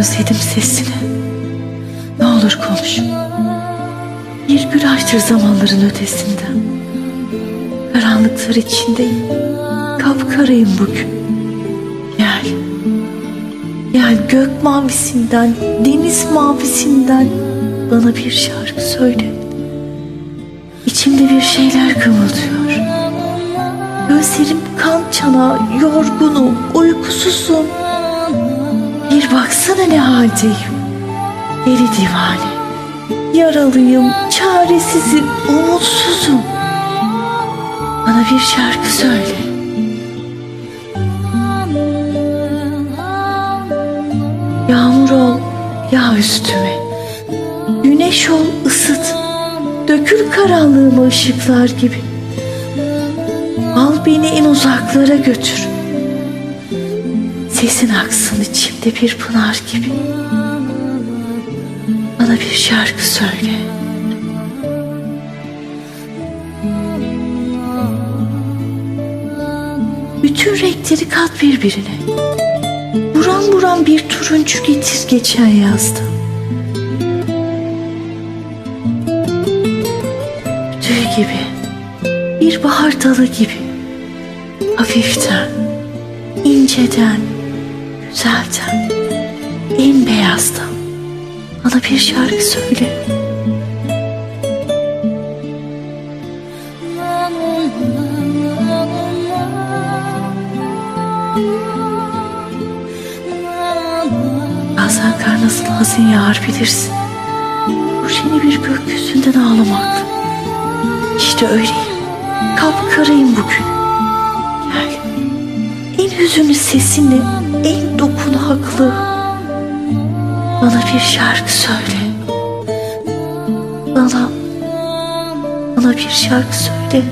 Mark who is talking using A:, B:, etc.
A: Özledim sesini. Olur konuş. Bir gün açtır zamanların ötesinden. Karanlıklar içindeyim. Kapkarayım bugün. Gel. Gel gök mavisinden, deniz mavisinden bana bir şarkı söyle. İçimde bir şeyler kımıldıyor. Gözlerim kan çana, yorgunum, uykusuzum. Bir baksana ne haldeyim. Deli divane. Yaralıyım, çaresizim, umutsuzum. Bana bir şarkı söyle. Yağmur ol, yağ üstüme. Güneş ol, ısıt. Dökül karanlığıma ışıklar gibi. Al beni en uzaklara götür. Sesin aksın içimde bir pınar gibi. Bana bir şarkı söyle. Bütün renkleri kat birbirine. Buran buran bir turuncu getir geçen yazda. Tüy gibi, bir bahar dalı gibi. Hafiften, inceden, güzelden, en beyazdan. Bana bir şarkı söyle. Bazen kar nasıl hazin yağar bilirsin. Burşeni bir gökyüzünden ağlamak. İşte öyleyim. Kapkarayım bugün. Gel. En hüzünlü sesinle, en dokunaklı. Bana bir şarkı söyle. Bana, bana bir şarkı söyle.